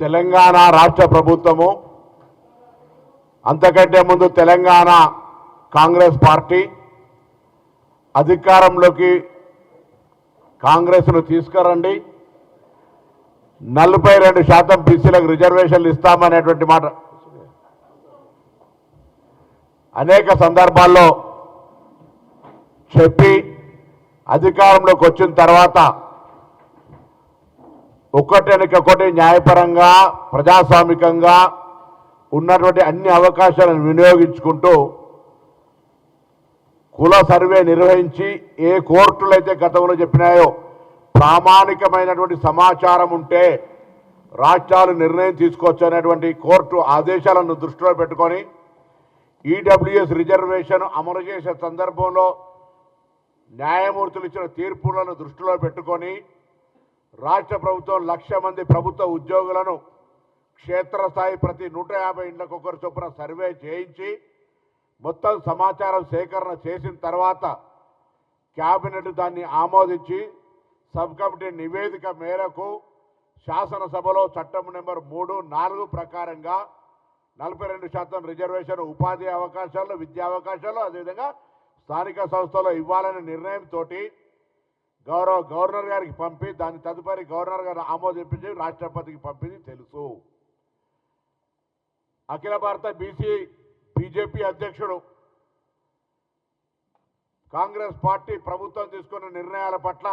తెలంగాణ రాష్ట్ర ప్రభుత్వము. అంతకంటే ముందు తెలంగాణ కాంగ్రెస్ పార్టీ అధికారంలోకి కాంగ్రెస్ను తీసుకురండి. నలభై రెండు శాతం బీసీలకు రిజర్వేషన్లు ఇస్తామనేటువంటి మాట. అనేక సందర్భాల్లో చెప్పి అధికారంలోకి వచ్చిన తర్వాత ఒక్కటెనకొకటి న్యాయపరంగా ప్రజాస్వామికంగా ఉన్నటువంటి అన్ని అవకాశాలను వినియోగించుకుంటూ కుల సర్వే నిర్వహించి ఏ కోర్టులు అయితే గతంలో చెప్పినాయో ప్రామాణికమైనటువంటి సమాచారం ఉంటే రాష్ట్రాలు నిర్ణయం తీసుకోవచ్చు అనేటువంటి కోర్టు ఆదేశాలను దృష్టిలో పెట్టుకొని ఈడబ్ల్యూఎస్ రిజర్వేషన్ అమలు చేసే సందర్భంలో న్యాయమూర్తులు ఇచ్చిన తీర్పులను దృష్టిలో పెట్టుకొని రాష్ట్ర ప్రభుత్వం లక్ష మంది ప్రభుత్వ ఉద్యోగులను క్షేత్రస్థాయి ప్రతి నూట యాభై ఇండ్లకు ఒకరు చొప్పున సర్వే చేయించి మొత్తం సమాచారం సేకరణ చేసిన తర్వాత క్యాబినెట్ దాన్ని ఆమోదించి సబ్ కమిటీ నివేదిక మేరకు శాసనసభలో చట్టం నెంబర్ మూడు నాలుగు ప్రకారంగా నలభై రెండు శాతం రిజర్వేషన్ ఉపాధి అవకాశాలు విద్యా అవకాశాలు అదేవిధంగా స్థానిక సంస్థలో ఇవ్వాలనే నిర్ణయంతో గౌరవ గవర్నర్ గారికి పంపి దాని తదుపరి గవర్నర్ గారు ఆమోదింపించి రాష్ట్రపతికి పంపింది తెలుసు. అఖిల భారత బీసీ బీజేపీ అధ్యక్షుడు కాంగ్రెస్ పార్టీ ప్రభుత్వం తీసుకున్న నిర్ణయాల పట్ల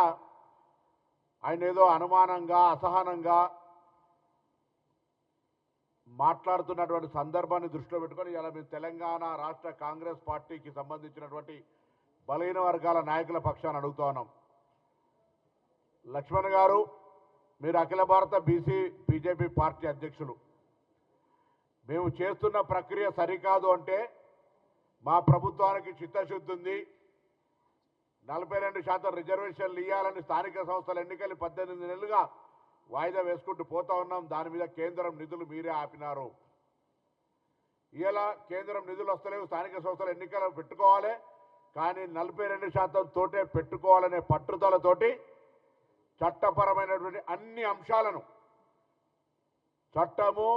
ఆయన ఏదో అనుమానంగా అసహనంగా మాట్లాడుతున్నటువంటి సందర్భాన్ని దృష్టిలో పెట్టుకొని ఇలా మేము తెలంగాణ రాష్ట్ర కాంగ్రెస్ పార్టీకి సంబంధించినటువంటి బలహీన వర్గాల నాయకుల పక్షాన్ని అడుగుతా ఉన్నాం. లక్ష్మణ్ గారు మీరు అఖిల భారత బీసీ బీజేపీ పార్టీ అధ్యక్షులు. మేము చేస్తున్న ప్రక్రియ సరికాదు అంటే మా ప్రభుత్వానికి చిత్తశుద్ధి ఉంది. నలభై రెండు శాతం రిజర్వేషన్లు ఇవ్వాలని స్థానిక సంస్థల ఎన్నికలు పద్దెనిమిది నెలలుగా వాయిదా వేసుకుంటూ పోతా ఉన్నాం. దాని మీద కేంద్రం నిధులు మీరే ఆపినారు. ఇలా కేంద్రం నిధులు వస్తలేవు స్థానిక సంస్థల ఎన్నికలు పెట్టుకోవాలి. కానీ నలభై రెండు శాతం తోటే పెట్టుకోవాలనే పట్టుదలతోటి చట్టపరమైనటువంటి అన్ని అంశాలను చట్టము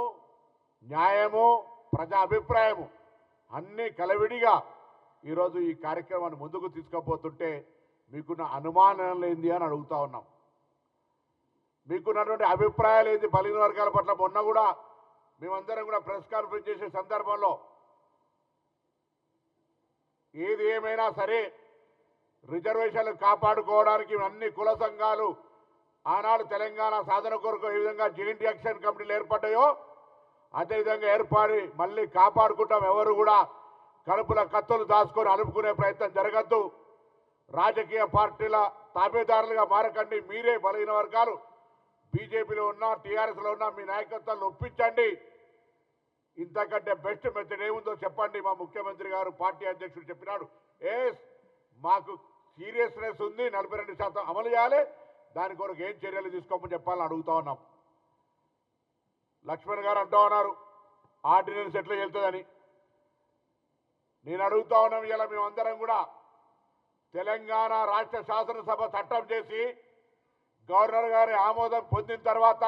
న్యాయము ప్రజా అభిప్రాయము అన్నీ కలవిడిగా ఈరోజు ఈ కార్యక్రమాన్ని ముందుకు తీసుకుపోతుంటే మీకున్న అనుమానం ఏంది అని అడుగుతా ఉన్నాం. మీకున్నటువంటి అభిప్రాయాలు ఏంది బలిన వర్గాల పట్ల మొన్న కూడా మేమందరం కూడా ప్రెస్ కాన్ఫరెన్స్ చేసే సందర్భంలో ఏది ఏమైనా సరే రిజర్వేషన్లు కాపాడుకోవడానికి అన్ని కుల సంఘాలు ఆనాడు తెలంగాణ సాధన కొరకు ఏ విధంగా జాయింట్ యాక్షన్ కమిటీలు ఏర్పడ్డాయో అదేవిధంగా ఏర్పడి మళ్ళీ కాపాడుకుంటాం ఎవరు కూడా కడుపుల కత్తులు దాచుకొని అలుపుకునే ప్రయత్నం జరగద్దు. రాజకీయ పార్టీల తాబేదారులుగా మారకండి మీరే బలహీన వర్గాలు. బీజేపీలో ఉన్నా టీఆర్ఎస్లో ఉన్నా మీ నాయకత్వాన్ని ఒప్పించండి. ఇంతకంటే బెస్ట్ మెథడ్ ఏముందో చెప్పండి మా ముఖ్యమంత్రి గారు పార్టీ అధ్యక్షుడు చెప్పినాడు. ఏ మాకు సీరియస్నెస్ ఉంది నలభై రెండు శాతం అమలు చేయాలి. దాని కొరకు ఏం చర్యలు తీసుకోమని చెప్పాలని అడుగుతా ఉన్నాం. లక్ష్మణ్ గారు అంటూ ఉన్నారు ఆర్డినెన్స్ ఎట్లా వెళ్తుందని. నేను అడుగుతా ఉన్నాం ఇలా మేమందరం కూడా తెలంగాణ రాష్ట్ర శాసనసభ చట్టం చేసి గవర్నర్ గారి ఆమోదం పొందిన తర్వాత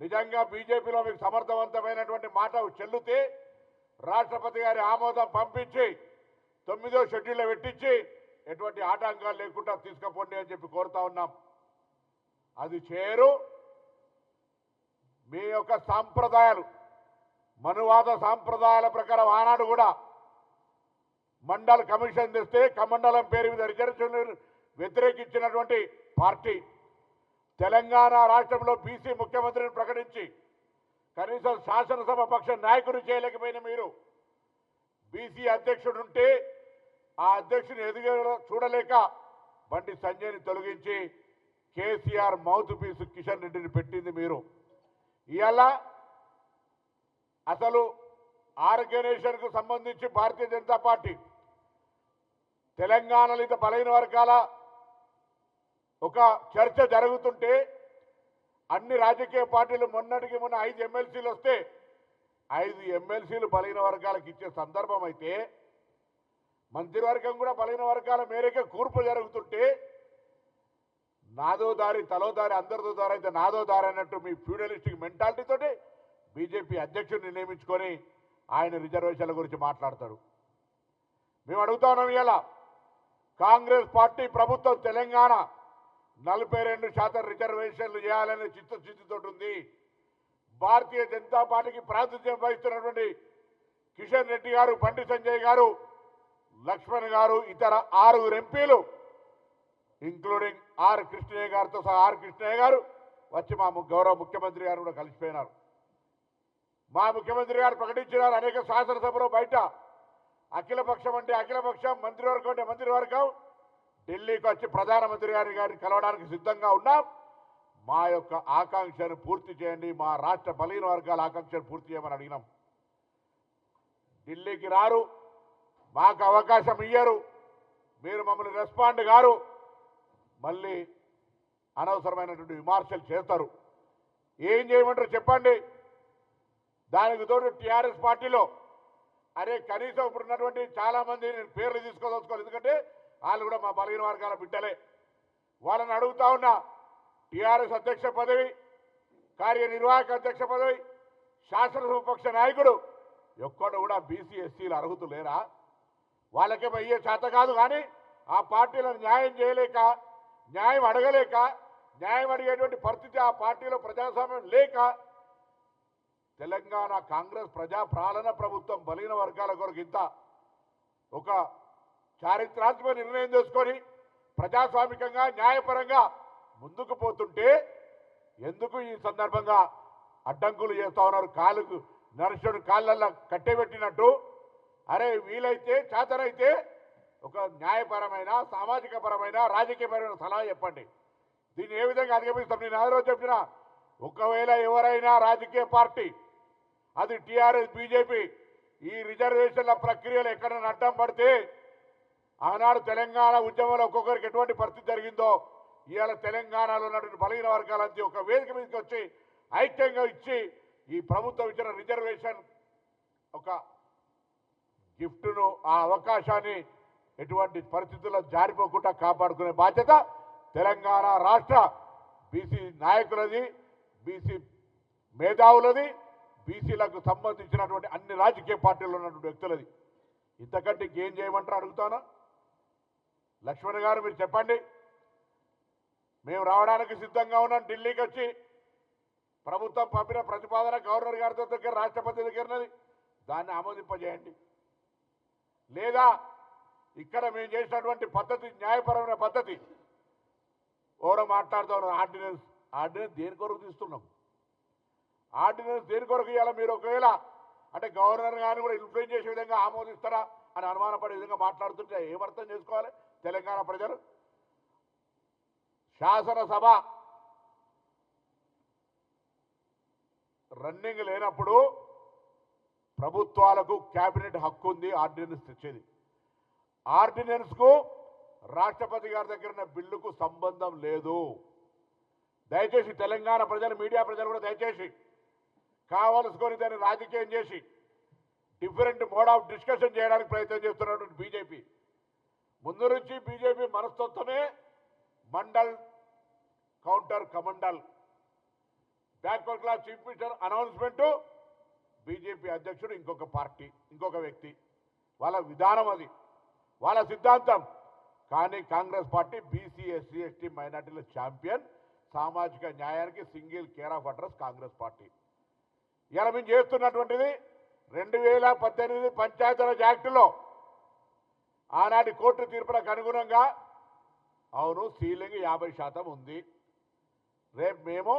నిజంగా బీజేపీలో మీకు సమర్థవంతమైనటువంటి మాట చెల్లుతే రాష్ట్రపతి గారి ఆమోదం పంపించి తొమ్మిదో షెడ్యూల్లో పెట్టించి ఎటువంటి ఆటంకాలు లేకుండా తీసుకుపోండి అని చెప్పి కోరుతా ఉన్నాం. అది చేరు. మీ యొక్క సాంప్రదాయాలు మనువాద సాంప్రదాయాల ప్రకారం ఆనాడు కూడా మండల్ కమిషన్ తెస్తే కమండలం పేరు మీద రిజర్వేషన్ వ్యతిరేకించినటువంటి పార్టీ తెలంగాణ రాష్ట్రంలో బీసీ ముఖ్యమంత్రిని ప్రకటించి కనీసం శాసనసభ పక్ష నాయకుడు చేయలేకపోయిన మీరు. బీసీ అధ్యక్షుడు ఉంటే ఆ అధ్యక్షుని ఎదుగు చూడలేక బండి సంజయ్ని తొలగించి కేసీఆర్ మౌత్ పీసు కిషన్ రెడ్డిని పెట్టింది మీరు. ఇవాళ అసలు ఆర్గనైజేషన్కు సంబంధించి భారతీయ జనతా పార్టీ తెలంగాణలో ఇంత బలైన వర్గాల ఒక చర్చ జరుగుతుంటే అన్ని రాజకీయ పార్టీలు మొన్నటికి మొన్న ఐదు ఎమ్మెల్సీలు వస్తే ఐదు ఎమ్మెల్సీలు బలైన వర్గాలకు ఇచ్చే సందర్భం అయితే మంత్రివర్గం కూడా బలైన వర్గాల మేరకే కూర్పు జరుగుతుంటే నాదో దారి తలో దారి అందరితో దారి అయితే నాదో దారి అన్నట్టు మీ ఫ్యూడలిస్టిక్ మెంటాలిటీతోటి బీజేపీ అధ్యక్షుడిని నియమించుకొని ఆయన రిజర్వేషన్ల గురించి మాట్లాడతాడు. మేము అడుగుతా ఉన్నాం ఇలా కాంగ్రెస్ పార్టీ ప్రభుత్వం తెలంగాణ నలభై రెండు శాతం రిజర్వేషన్లు చేయాలనే చిత్తశుద్ధితో ఉంది. భారతీయ జనతా పార్టీకి ప్రాతినిధ్యం వహిస్తున్నటువంటి కిషన్ రెడ్డి గారు బండి సంజయ్ గారు లక్ష్మణ్ గారు ఇతర ఆరుగురు ఎంపీలు ఇంక్లూడింగ్ ఆర్ కృష్ణయ్య గారితో సహా ఆర్ కృష్ణయ్య గారు వచ్చి మా గౌరవ ముఖ్యమంత్రి గారు కూడా కలిసిపోయినారు. మా ముఖ్యమంత్రి గారు ప్రకటించినారు అనేక శాసనసభలో బయట. అఖిలపక్షం అంటే అఖిలపక్షం మంత్రివర్గం అంటే మంత్రివర్గం ఢిల్లీకి వచ్చి ప్రధానమంత్రి గారి గారిని కలవడానికి సిద్ధంగా ఉన్నాం. మా యొక్క ఆకాంక్షను పూర్తి చేయండి. మా రాష్ట్ర బలహీన వర్గాల ఆకాంక్షను పూర్తి చేయమని అడిగినాం. ఢిల్లీకి రారు. మాకు అవకాశం ఇయ్యరు. మీరు మమ్మల్ని రెస్పాండ్ గారు మళ్ళీ అనవసరమైనటువంటి విమర్శలు చేస్తారు. ఏం చేయమంటారు చెప్పండి. దానికి తోడు టీఆర్ఎస్ పార్టీలో అరే కనీసం ఇప్పుడు ఉన్నటువంటి చాలామంది నేను పేర్లు తీసుకోదలుచుకోవాలి ఎందుకంటే వాళ్ళు కూడా మా బలహీన వర్గాల బిడ్డలే. వాళ్ళని అడుగుతా ఉన్నా టీఆర్ఎస్ అధ్యక్ష పదవి కార్యనిర్వాహక అధ్యక్ష పదవి శాసనసభపక్ష నాయకుడు ఎక్కడ కూడా బీసీ ఎస్సీలు అర్హత లేరా? వాళ్ళకేమో అయ్యే చేత కాదు కానీ ఆ పార్టీలను న్యాయం చేయలేక న్యాయం అడగలేక న్యాయం అడిగేటువంటి పరిస్థితి ఆ పార్టీలో ప్రజాస్వామ్యం లేక తెలంగాణ కాంగ్రెస్ ప్రజా పాలన ప్రభుత్వం బలహీన వర్గాల కొరకు ఇంత ఒక చారిత్రాత్మక నిర్ణయం చేసుకొని ప్రజాస్వామికంగా న్యాయపరంగా ముందుకు పోతుంటే ఎందుకు ఈ సందర్భంగా అడ్డంకులు చేస్తా ఉన్నారు? కాలుకు నరసుడు కాళ్ళల్లో కట్టెబెట్టినట్టు అరే వీలైతే చేతనైతే ఒక న్యాయపరమైన సామాజిక పరమైన రాజకీయపరమైన సలహా చెప్పండి. దీన్ని ఏ విధంగా అధిగమిస్తాం? నేను ఆరోజు రోజు చెప్పిన ఒకవేళ ఎవరైనా రాజకీయ పార్టీ అది టీఆర్ఎస్ బీజేపీ ఈ రిజర్వేషన్ల ప్రక్రియలు ఎక్కడైనా అడ్డం పడితే ఆనాడు తెలంగాణ ఉద్యమంలో ఒక్కొక్కరికి ఎటువంటి పరిస్థితి జరిగిందో ఇవాళ తెలంగాణలో ఉన్నటువంటి బలహీన వర్గాలంతా ఒక వేదిక మీదకి వచ్చి ఐక్యంగా ఇచ్చి ఈ ప్రభుత్వం ఇచ్చిన రిజర్వేషన్ ఒక గిఫ్ట్ను ఆ అవకాశాన్ని ఎటువంటి పరిస్థితుల్లో జారిపోకుండా కాపాడుకునే బాధ్యత తెలంగాణ రాష్ట్ర బీసీ నాయకులది బీసీ మేధావులది బీసీలకు సంబంధించినటువంటి అన్ని రాజకీయ పార్టీలు ఉన్నటువంటి వ్యక్తులది. ఇంతకంటే ఇంకేం చేయమంటారు అడుగుతానా? లక్ష్మణ్ గారు మీరు చెప్పండి. మేము రావడానికి సిద్ధంగా ఉన్నాం ఢిల్లీకి వచ్చి. ప్రభుత్వం పంపిన ప్రతిపాదన గవర్నర్ గారితో దగ్గర రాష్ట్రపతి దగ్గరనది దాన్ని ఆమోదింపజేయండి. లేదా ఇక్కడ మేము చేసినటువంటి పద్ధతి న్యాయపరమైన పద్ధతి. ఎవరో మాట్లాడుతూ ఉన్నారు ఆర్డినెన్స్. ఆర్డినెన్స్ దేని కొరకు తీస్తున్నాం? ఆర్డినెన్స్ దేని కొరకు ఇవ్వాలి మీరు ఒకవేళ? అంటే గవర్నర్ గారిని కూడా ఇన్ఫ్లుయెన్స్ చేసే విధంగా ఆమోదిస్తారా అని అనుమానపడే విధంగా మాట్లాడుతుంటే ఏమర్థం చేసుకోవాలి తెలంగాణ ప్రజలు? శాసనసభ రన్నింగ్ లేనప్పుడు ప్రభుత్వాలకు కేబినెట్ హక్కు ఉంది ఆర్డినెన్స్ తెచ్చేది. ఆర్డినెన్స్కు రాష్ట్రపతి గారి దగ్గర ఉన్న బిల్లుకు సంబంధం లేదు. దయచేసి తెలంగాణ ప్రజలు మీడియా ప్రజలు కూడా దయచేసి కావలసుకొని దాన్ని రాజకీయం చేసి డిఫరెంట్ మోడ్ ఆఫ్ డిస్కషన్ చేయడానికి ప్రయత్నం చేస్తున్నటువంటి బీజేపీ. ముందు నుంచి BJP మనస్తత్వమే Mandal counter Kamandal. Backward class chief minister announcement BJP అధ్యక్షుడు ఇంకొక పార్టీ ఇంకొక వ్యక్తి. వాళ్ళ విధానం అది. వాళ్ళ సిద్ధాంతం. కానీ Congress party BC SC ST మైనార్టీల ఛాంపియన్. సామాజిక న్యాయానికి single care of address Congress party. ఇలా మేము చేస్తున్నటువంటిది రెండు వేల పద్దెనిమిది పంచాయతీరాజ్ యాక్టులో ఆనాటి కోర్టు తీర్పులకు అనుగుణంగా అవును సీలింగ్ యాభై శాతం ఉంది. రేపు మేము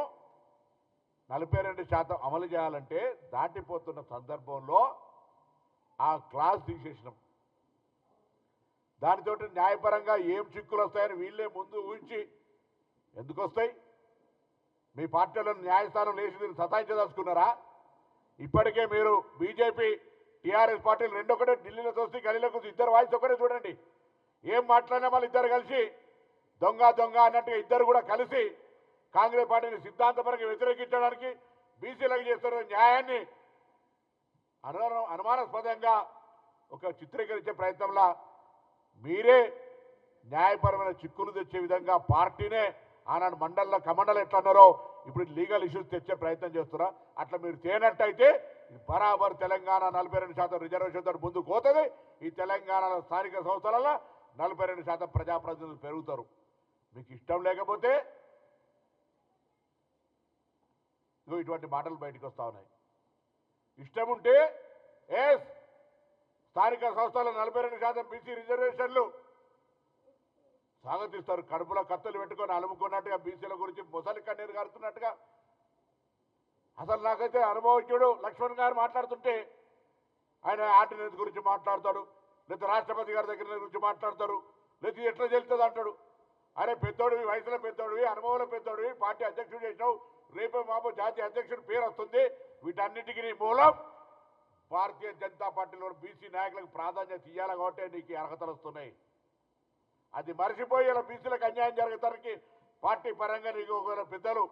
నలభై రెండు శాతం అమలు చేయాలంటే దాటిపోతున్న సందర్భంలో ఆ క్లాస్ తీసేసినాం దానితో న్యాయపరంగా ఏం చిక్కులు వస్తాయని వీళ్ళే ముందు ఊహించి ఎందుకు వస్తాయి? మీ పార్టీలో న్యాయస్థానం లేచి దీన్ని సతాయించదలుచుకున్నారా? ఇప్పటికే మీరు బీజేపీ టీఆర్ఎస్ పార్టీలు రెండొకటే ఢిల్లీలో చూసి గలీలో కూర్చి ఇద్దరు వాయిస్ ఒకటే చూడండి. ఏం మాట్లాడినా వాళ్ళు ఇద్దరు కలిసి దొంగ దొంగ అన్నట్టుగా ఇద్దరు కూడా కలిసి కాంగ్రెస్ పార్టీని సిద్ధాంతపరంగా వ్యతిరేకించడానికి బీసీలకు చేస్తున్న న్యాయాన్ని అను అనుమానాస్పదంగా ఒక చిత్రీకరించే ప్రయత్నంలో మీరే న్యాయపరమైన చిక్కులు తెచ్చే విధంగా పార్టీనే ఆనాడు మండల్లో కమండలు ఎట్లన్నారో ఇప్పుడు లీగల్ ఇష్యూస్ తెచ్చే ప్రయత్నం చేస్తున్నా. అట్లా మీరు చేయనట్టయితే బరాబర్ తెలంగాణ నలభై రెండు శాతం రిజర్వేషన్ తోటి ముందుకు పోతుంది. ఈ తెలంగాణలో స్థానిక సంస్థలలో నలభై రెండు శాతం ప్రజాప్రతినిధులు పెరుగుతారు. మీకు ఇష్టం లేకపోతే ఇగో ఇటువంటి మాటలు బయటకు వస్తూ ఉన్నాయి. ఇష్టం ఉంటే ఎస్ స్థానిక సంస్థల నలభై రెండు శాతం బీసీ రిజర్వేషన్లు స్వాగతిస్తారు కడుపులో కత్తులు పెట్టుకొని అలుముకున్నట్టుగా బీసీల గురించి ముసలి కన్నీరు కారుతున్నట్టుగా అసలు నాకైతే అనుభవజ్ఞుడు లక్ష్మణ్ గారు మాట్లాడుతుంటే ఆయన ఆర్డినెన్స్ గురించి మాట్లాడతాడు లేదా రాష్ట్రపతి గారి దగ్గర గురించి మాట్లాడతారు లేదా ఎట్లా తెలుస్తుంది అంటాడు. అరే పెద్దోడివి వయసులో పెద్దోడివి అనుభవంలో పెద్దోడివి పార్టీ అధ్యక్షుడు చేసినావు రేపే మాపో జాతీయ అధ్యక్షుడు పేరు వస్తుంది వీటన్నిటికీ మూలం భారతీయ జనతా పార్టీలో బీసీ నాయకులకు ప్రాధాన్యత ఇవ్వాలి కాబట్టి నీకు అర్హతలు వస్తున్నాయి. అది మర్చిపోయి బీసీలకు అన్యాయం జరుగుతానికి పార్టీ పరంగా నీకు ఒకవేళ పెద్దలు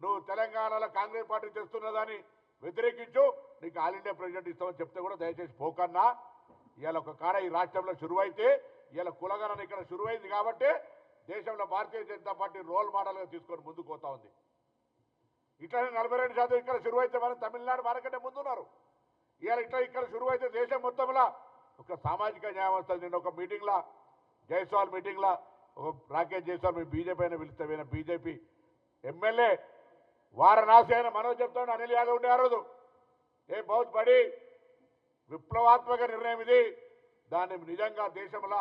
నువ్వు తెలంగాణలో కాంగ్రెస్ పార్టీ చేస్తున్నదాన్ని వ్యతిరేకించు నీకు ఆల్ ఇండియా ప్రెసిడెంట్ ఇస్తామని చెప్తే కూడా దయచేసి పోకన్నా. ఇవాళ ఒక కాడ ఈ రాష్ట్రంలో శురువైతే ఇవాళ కులగణన ఇక్కడ శురువైంది కాబట్టి దేశంలో భారతీయ జనతా పార్టీ రోల్ మోడల్గా తీసుకొని ముందుకు పోతా ఉంది. ఇట్లానే నలభై రెండు శాతం ఇక్కడ శురువైతే మనం తమిళనాడు మనకంటే ముందున్నారు. ఇవాళ ఇట్లా ఇక్కడ అయితే దేశం మొత్తంలో ఒక సామాజిక న్యాయం వస్తుంది నేను ఒక మీటింగ్లో జైస్వాల్ మీటింగ్లో ఒక రాకేష్ జైస్వాల్ మీ బీజేపీ అయినా పిలిస్తే పోయిన బీజేపీ ఎమ్మెల్యే. వారణాసి అయిన మనోజ్ చెప్తాడు అనిల్ యాదవ్ ఉండే ఆ రోజు. ఏ బౌత్ బడి విప్లవాత్మక నిర్ణయం ఇది. దాన్ని నిజంగా దేశంలో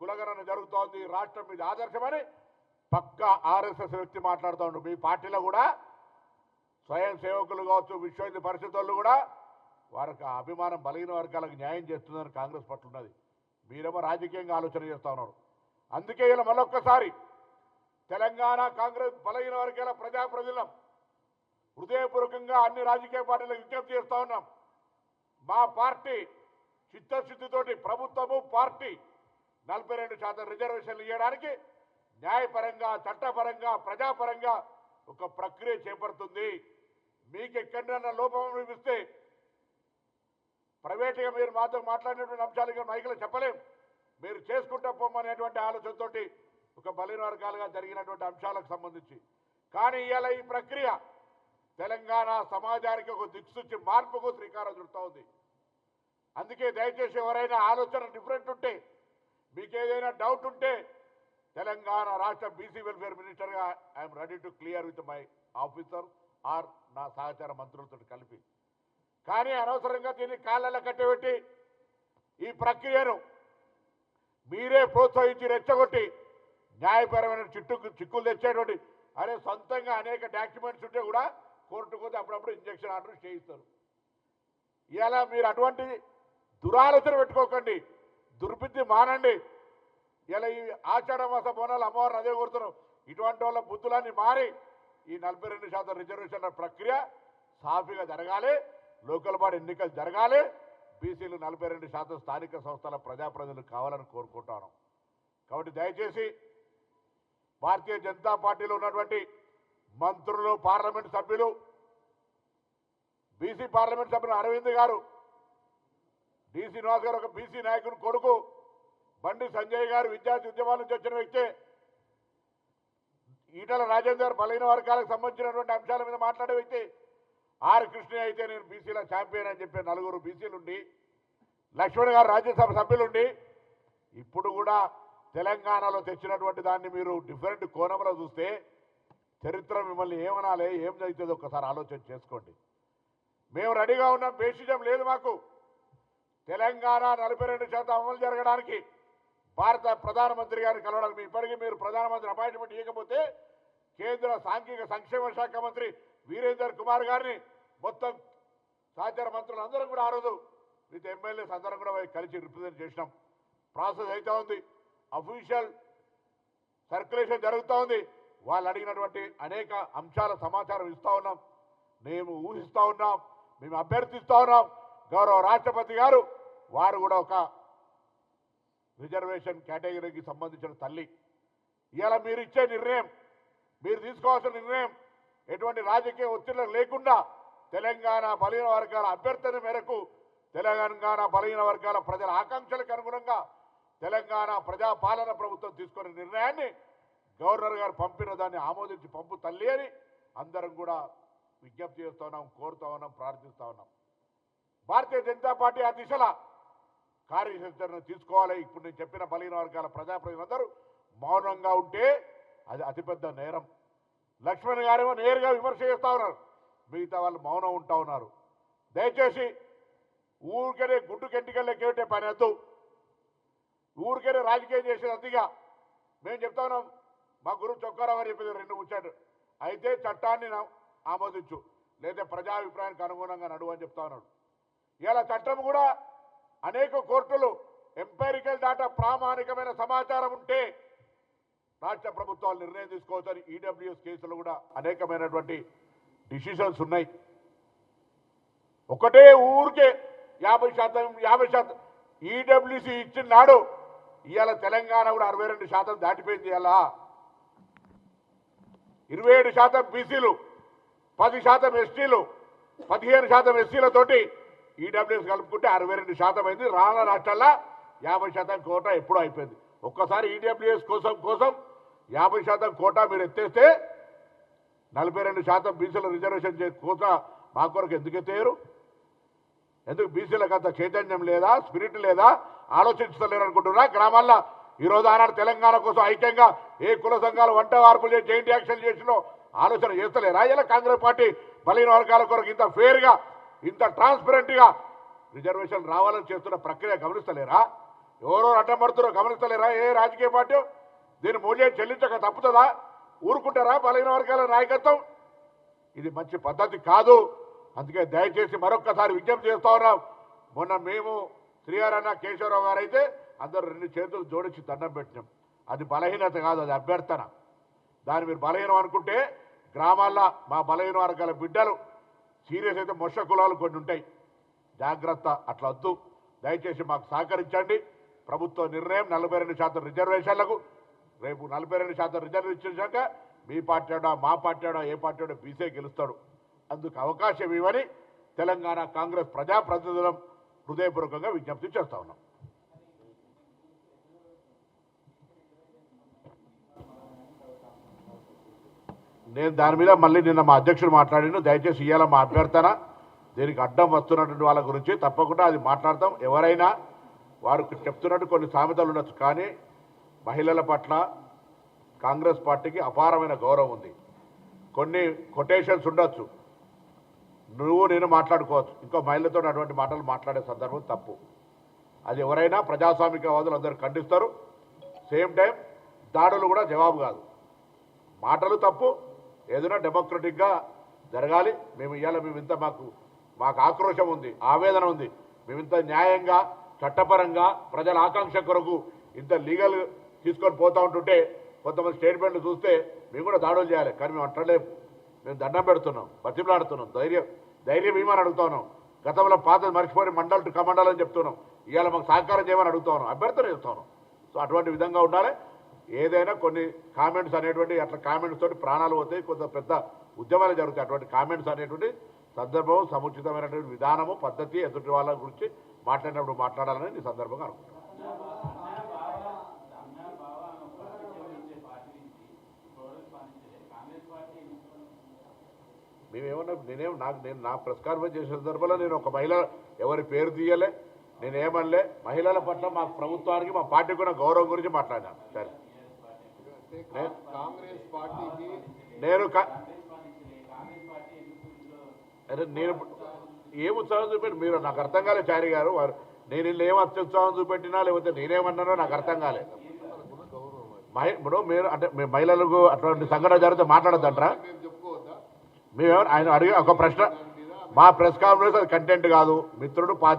కులగరణ జరుగుతోంది రాష్ట్రం మీద ఆదర్శమని పక్క ఆర్ఎస్ఎస్ వ్యక్తి మాట్లాడుతూ మీ పార్టీలో కూడా స్వయం సేవకులు కావచ్చు విశ్వ పరిస్థితుల్లో పరిషత్ కూడా వారికి అభిమానం బలహీన వర్గాలకు న్యాయం చేస్తుందని కాంగ్రెస్ పట్ల ఉన్నది. మీరేమో రాజకీయంగా ఆలోచన చేస్తూ ఉన్నారు. అందుకే ఇలా మరొక్కసారి తెలంగాణ కాంగ్రెస్ బలహీన వర్గాల ప్రజాప్రతినిధులం హృదయపూర్వకంగా అన్ని రాజకీయ పార్టీలకు విజ్ఞప్తి చేస్తూ ఉన్నాం. మా పార్టీ చిత్తశుద్ధితోటి ప్రభుత్వము పార్టీ నలభై రెండు శాతం రిజర్వేషన్లు ఇవ్వడానికి న్యాయపరంగా చట్టపరంగా ప్రజాపరంగా ఒక ప్రక్రియ చేపడుతుంది. మీకు ఎక్కడైనా లోపం చూపిస్తే ప్రైవేట్గా మీరు మాతో మాట్లాడినటువంటి అంశాలు ఇంకా మైకులో చెప్పలేం. మీరు చేసుకుంటా పోమనేటువంటి ఆలోచనతోటి ఒక బలిన వర్గాలుగా జరిగినటువంటి అంశాలకు సంబంధించి. కానీ ఇవాళ ఈ ప్రక్రియ తెలంగాణ సమాజానికి ఒక దిక్సూచి మార్పుకు శ్రీకారం చుడుతూ ఉంది. అందుకే దయచేసి ఎవరైనా ఆలోచన డిఫరెంట్ ఉంటే మీకు ఏదైనా డౌట్ ఉంటే తెలంగాణ రాష్ట్ర బీసీ వెల్ఫేర్ మినిస్టర్గా I'm ready to clear with my officer or నా సహచార మంత్రులతో కలిపి కానీ అనవసరంగా దీన్ని కాళ్ళలో కట్టబెట్టి ఈ ప్రక్రియను మీరే ప్రోత్సహించి రెచ్చగొట్టి న్యాయపరమైన చిట్టు చిక్కులు తెచ్చేటువంటి అరే సొంతంగా అనేక డాక్యుమెంట్స్ ఉంటే కూడా కోర్టుకు పోతే అప్పుడప్పుడు ఇంజక్షన్ ఆర్డర్ చేయిస్తారు. ఇలా మీరు అటువంటి దురాలోచన పెట్టుకోకండి దుర్బుద్ధి మానండి. ఇలా ఈ ఆషాఢ మాస బోనాలు అమ్మవారిని అదే కోరుతున్నాం. ఇటువంటి వాళ్ళ బుద్ధులన్నీ మారి ఈ నలభై రెండు శాతం రిజర్వేషన్ల ప్రక్రియ సాఫీగా జరగాలి. లోకల్ బాడీ ఎన్నికలు జరగాలి. బీసీలు నలభై రెండు శాతం స్థానిక సంస్థల ప్రజాప్రతినిధులు కావాలని కోరుకుంటాను. కాబట్టి దయచేసి భారతీయ జనతా పార్టీలో ఉన్నటువంటి మంత్రులు పార్లమెంట్ సభ్యులు బీసీ పార్లమెంట్ సభ్యులు అరవింద్ గారు డీసీ శ్రీనివాస్ గారు ఒక బీసీ నాయకుని కొడుకు బండి సంజయ్ గారు విద్యార్థి ఉద్యమాల నుంచి వచ్చిన వ్యక్తే ఈటల రాజేందర్ బలహీన వర్గాలకు సంబంధించినటువంటి అంశాల మీద మాట్లాడే వ్యక్తి ఆర్ కృష్ణ అయితే నేను బీసీల ఛాంపియన్ అని చెప్పి నలుగురు బీసీలుండి లక్ష్మణ్ గారు రాజ్యసభ సభ్యులుండి ఇప్పుడు కూడా తెలంగాణలో తెచ్చినటువంటి దాన్ని మీరు డిఫరెంట్ కోణంలో చూస్తే చరిత్ర మిమ్మల్ని ఏమనాలి ఏం జరుగుతుందో ఒక్కసారి ఆలోచన చేసుకోండి. మేము రెడీగా ఉన్నాం బేసిజం లేదు మాకు. తెలంగాణ నలభై రెండు శాతం అమలు జరగడానికి భారత ప్రధానమంత్రి గారిని కలవడానికి ఇప్పటికీ మీరు ప్రధానమంత్రి అపాయింట్మెంట్ ఇవ్వకపోతే కేంద్ర సాంఘిక సంక్షేమ శాఖ మంత్రి వీరేందర్ కుమార్ గారిని మొత్తం సహచార మంత్రులు అందరం కూడా ఆ రోజు విత్ ఎమ్మెల్యేస్ అందరం కూడా పోయి కలిసి రిప్రజెంట్ చేసినాం. ప్రాసెస్ అయితే ఉంది. అఫీషియల్ సర్క్యులేషన్ జరుగుతూ ఉంది. వాళ్ళు అడిగినటువంటి అనేక అంశాల సమాచారం ఇస్తూ ఉన్నాం. మేము ఊహిస్తూ ఉన్నాం. మేము అభ్యర్థిస్తూ ఉన్నాం. గౌరవ రాష్ట్రపతి గారు వారు కూడా ఒక రిజర్వేషన్ కేటగిరీకి సంబంధించిన తల్లి. ఇలా మీరు ఇచ్చే నిర్ణయం మీరు తీసుకోవాల్సిన నిర్ణయం ఎటువంటి రాజకీయ ఒత్తిళ్ళు లేకుండా తెలంగాణ బలహీన వర్గాల అభ్యర్థన మేరకు తెలంగాణ బలహీన వర్గాల ప్రజల ఆకాంక్షలకు అనుగుణంగా తెలంగాణ ప్రజాపాలన ప్రభుత్వం తీసుకున్న నిర్ణయాన్ని గవర్నర్ గారు పంపిన దాన్ని ఆమోదించి పంపు తల్లి అని అందరం కూడా విజ్ఞప్తి చేస్తూ ఉన్నాం కోరుతా ఉన్నాం ప్రార్థిస్తూ ఉన్నాం. భారతీయ జనతా పార్టీ ఆ దిశల కార్యచరణ తీసుకోవాలి. ఇప్పుడు నేను చెప్పిన బలహీన వర్గాల ప్రజాప్రతినిధులందరూ మౌనంగా ఉంటే అది అతిపెద్ద నేరం. లక్ష్మణ్ గారేమో నేరుగా విమర్శ చేస్తూ ఉన్నారు. మిగతా వాళ్ళు మౌనం ఉంటా ఉన్నారు. దయచేసి ఊరికనే గుడ్డు కెంటికెళ్ళకేమిటే పని వద్దు. ఊరికనే రాజకీయం చేసేది అదిగా మేము చెప్తా ఉన్నాం. మా గురువు చొక్కారావు అని చెప్పింది రెండు ముచ్చాడు అయితే చట్టాన్ని ఆమోదించు. లేదా ప్రజాభిప్రాయానికి అనుగుణంగా నడువు అని చెప్తా ఉన్నాడు. ఇలా చట్టం కూడా అనేక కోర్టులు ఎంపైరికల్ డాటా ప్రామాణికమైన సమాచారం ఉంటే రాష్ట్ర ప్రభుత్వాలు నిర్ణయం తీసుకోవచ్చని ఈడబ్ల్యూఎస్ కేసులు కూడా అనేకమైనటువంటి డిసిషన్స్ ఉన్నాయి. ఒకటే ఊరికే యాభై శాతం యాభై శాతం ఈడబ్ల్యూసి ఇచ్చిన నాడు ఇవాళ తెలంగాణ కూడా అరవై రెండు శాతం దాటిపోయింది ఇలా ఇరవై ఏడు శాతం బీసీలు పది శాతం ఎస్టీలు పదిహేను శాతం ఎస్సీలతోటి ఈడబ్ల్యూఎస్ కలుపుకుంటే అరవై రెండు శాతం అయింది. రాళ్ళ రాష్ట్రాల్లో యాభై శాతం కోటా ఎప్పుడూ అయిపోయింది. ఒక్కసారి ఈడబ్ల్యూఎస్ కోసం కోసం యాభై శాతం కోటా మీరు ఎత్తేస్తే నలభై రెండు శాతం బీసీల రిజర్వేషన్ చే కోటా మా కొరకు ఎందుకు ఎత్తేయరు? ఎందుకు బీసీలకు అంత చైతన్యం లేదా స్పిరిట్ లేదా? ఆలోచించలేరు అనుకుంటున్నా గ్రామాల్లో ఈ ఆనాడు తెలంగాణ కోసం ఐక్యంగా ఏ కుల సంఘాలు వంట వార్పులు చేసి జైంట్ యాక్షన్ చేసినో ఆలోచన చేస్తలేరా? ఇలా కాంగ్రెస్ పార్టీ బలహీన వర్గాల కొరకు ఇంత ఫేర్గా ఇంత ట్రాన్స్పరెంట్గా రిజర్వేషన్ రావాలని చేస్తున్న ప్రక్రియ గమనిస్తలేరా? ఎవరో అడ్డం పడుతున్నారో గమనిస్తలేరా? ఏ రాజకీయ పార్టీ? దీని మూల్యం చెల్లించక తప్పుతుందా? ఊరుకుంటారా బలహీన వర్గాల నాయకత్వం? ఇది మంచి పద్ధతి కాదు. అందుకే దయచేసి మరొక్కసారి విజ్ఞప్తి చేస్తా ఉన్నాం. మొన్న మేము శ్రీహరన్న కేశవరావు గారు అయితే అందరూ రెండు చేతులు జోడించి దండం పెట్టినాం. అది బలహీనత కాదు అది అభ్యర్థన. దాన్ని మీరు బలహీనం అనుకుంటే గ్రామాల్లో మా బలహీన వర్గాల బిడ్డలు సీరియస్ అయితే మొష కులాలు కొన్ని ఉంటాయి. జాగ్రత్త అట్లా వద్దు. దయచేసి మాకు సహకరించండి. ప్రభుత్వ నిర్ణయం నలభై రెండు శాతం రిజర్వేషన్లకు రేపు నలభై రెండు శాతం రిజర్వ్ ఇచ్చేశాక మీ పార్టీడా మా పార్టీడా ఏ పార్టీడో బీసే గెలుస్తాడు. అందుకు అవకాశం ఇవ్వని తెలంగాణ కాంగ్రెస్ ప్రజాప్రతినిధులం హృదయపూర్వకంగా విజ్ఞప్తి చేస్తా ఉన్నాం. నేను దాని మీద మళ్ళీ నిన్న మా అధ్యక్షుడు మాట్లాడాను దయచేసి ఇవాళ మా అభ్యర్థన. దీనికి అడ్డం వస్తున్నటువంటి వాళ్ళ గురించి తప్పకుండా అది మాట్లాడతాం. ఎవరైనా వారు చెప్తున్నట్టు కొన్ని సామెతలు ఉండొచ్చు. కానీ మహిళల పట్ల కాంగ్రెస్ పార్టీకి అపారమైన గౌరవం ఉంది. కొన్ని కొటేషన్స్ ఉండొచ్చు. నువ్వు నేను మాట్లాడుకోవచ్చు. ఇంకో మహిళతో అటువంటి మాటలు మాట్లాడే సందర్భం తప్పు. అది ఎవరైనా ప్రజాస్వామికవాదులు అందరూ ఖండిస్తారు. సేమ్ టైం దాడులు కూడా జవాబు కాదు. మాటలు తప్పు. ఏదైనా డెమోక్రటిక్గా జరగాలి. మేము ఇవాళ మేము ఇంత మాకు మాకు ఆక్రోశం ఉంది ఆవేదన ఉంది. మేమింత న్యాయంగా చట్టపరంగా ప్రజల ఆకాంక్ష కొరకు ఇంత లీగల్ తీసుకొని పోతా ఉంటుంటే కొంతమంది స్టేట్మెంట్లు చూస్తే మేము కూడా దాడులు చేయాలి కానీ మేము అంటలేము. మేము దండం పెడుతున్నాం బతిమలాడుతున్నాం ధైర్యం ధైర్యం ఏమని అడుగుతున్నాం. గతంలో పాత మర్చిపోయి మండల్ టు కమండల్ అని చెప్తున్నాం. ఇవాళ మాకు సహకారం చేయమని అడుగుతున్నాం అభ్యర్థన చెప్తున్నాం సో అటువంటి విధంగా ఉండాలి. ఏదైనా కొన్ని కామెంట్స్ అనేటువంటి అట్లా కామెంట్స్ తోటి ప్రాణాలు పోతాయి కొంత పెద్ద ఉద్యమాలు జరుగుతాయి. అటువంటి కామెంట్స్ అనేటువంటి సందర్భం సముచితమైనటువంటి విధానము పద్ధతి ఎదుటి వాళ్ళ గురించి మాట్లాడినప్పుడు మాట్లాడాలని ఈ సందర్భంగా అనుకుంటున్నాను. మేమేమన్నా నేనేం నాకు నేను నా ప్రెస్ కాన్ఫరెన్స్ చేసిన సందర్భంలో నేను ఒక మహిళ ఎవరి పేరు తీయలే నేనేమనలే. మహిళల పట్ల మా ప్రభుత్వానికి మా పార్టీకి ఉన్న గౌరవం గురించి మాట్లాడాను. సరే. కాంగ్రెస్ పార్టీకి నేను అరే నేను ఏం ఉత్సాహం చూపెట్టి మీరు నాకు అర్థం కాలేదు చారి గారు వారు నేను ఏం అత్యుత్సాహం చూపెట్టినా లేకపోతే నేనేమన్నానో నాకు అర్థం కాలేదు. ఇప్పుడు మీరు అంటే మీ మహిళలకు అటువంటి సంఘటన జరిగితే మాట్లాడద్దంటారా? మేము చెప్పుకోవద్దా? మేమేమో ఆయన అడిగి ఒక ప్రశ్న. మా ప్రెస్ కాన్ఫరెన్స్ అది కంటెంట్ కాదు. మిత్రుడు